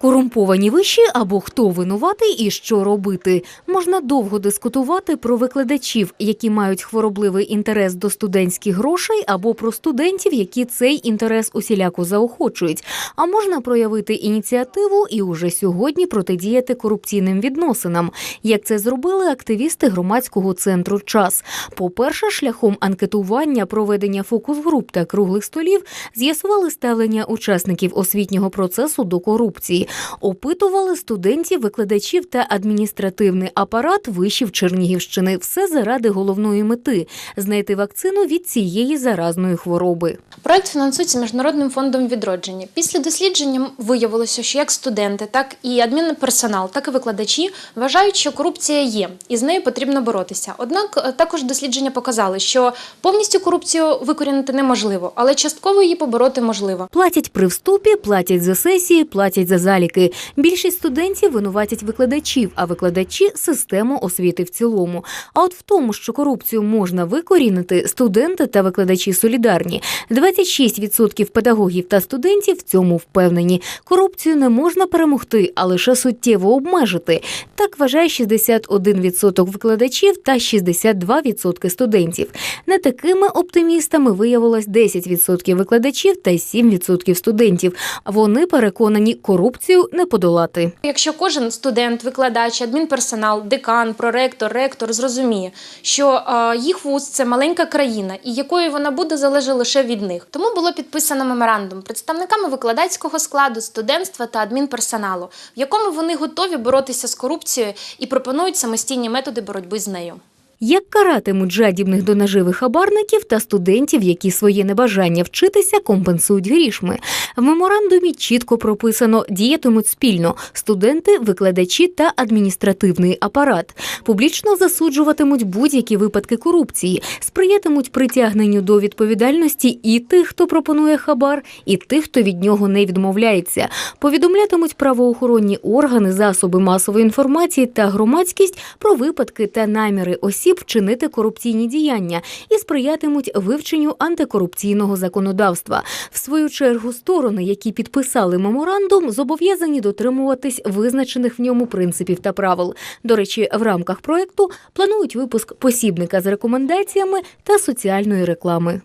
Корумповані виші або хто винуватий і що робити. Можна довго дискутувати про викладачів, які мають хворобливий інтерес до студентських грошей, або про студентів, які цей інтерес усіляко заохочують. А можна проявити ініціативу і уже сьогодні протидіяти корупційним відносинам, як це зробили активісти громадського центру час. По-перше, шляхом анкетування, проведення фокус-груп та круглих столів з'ясували ставлення учасників освітнього процесу до корупції, опитували студентів, викладачів та адміністративний апарат вишів Чернігівщини. Все заради головної мети знайти вакцину від цієї заразної хвороби. Проект фінансується Міжнародним фондом відродження. Після дослідження виявилося, що як студенти, так і адмінперсонал, так і викладачі вважають, що корупція є, і з нею потрібно боротися. Однак е, також дослідження показали, що повністю корупцію викорінити неможливо, але частково її побороти можливо. Платять при вступі, платять за сесії, платять за заліки. Більшість студентів винуватять викладачів, а викладачі систему освіти в цілому. А от в тому, що корупцію можна викорінити, студенти та викладачі солідарні. 26% педагогів та студентів в цьому впевнені. Корупцію не можна перемогти, а лише суттєво обмежити. Так вважає 61% викладачів та 62% студентів. Не такими оптимістами виявилось 10% викладачів та 7% студентів. Вони переконані, корупцію не подолати. Якщо кожен студент, викладач, адмінперсонал, декан, проректор, ректор зрозуміє, що е, їх вуз це маленька країна, і якою вона буде залежить лише від них. Тому було підписано меморандум представниками викладацького складу, студентства та адмінперсоналу, в якому вони готові боротися з корупцією і пропонують самостійні методи боротьби з нею. Як каратимуть жадібних до наживи хабарників та студентів, які своє небажання вчитися компенсують грішми? В меморандумі чітко прописано діятимуть спільно студенти, викладачі та адміністративний апарат. Публічно засуджуватимуть будь-які випадки корупції, сприятимуть притягненню до відповідальності і тих, хто пропонує хабар, і тих, хто від нього не відмовляється. Повідомлятимуть правоохоронні органи, засоби масової інформації та громадськість про випадки та наміри осіб вчинити корупційні діяння і сприятимуть вивченню антикорупційного законодавства. В свою чергу, сторони, які підписали меморандум, зобов'язані дотримуватись визначених в ньому принципів та правил. До речі, в рамках проекту планують випуск посібника з рекомендаціями та соціальної реклами.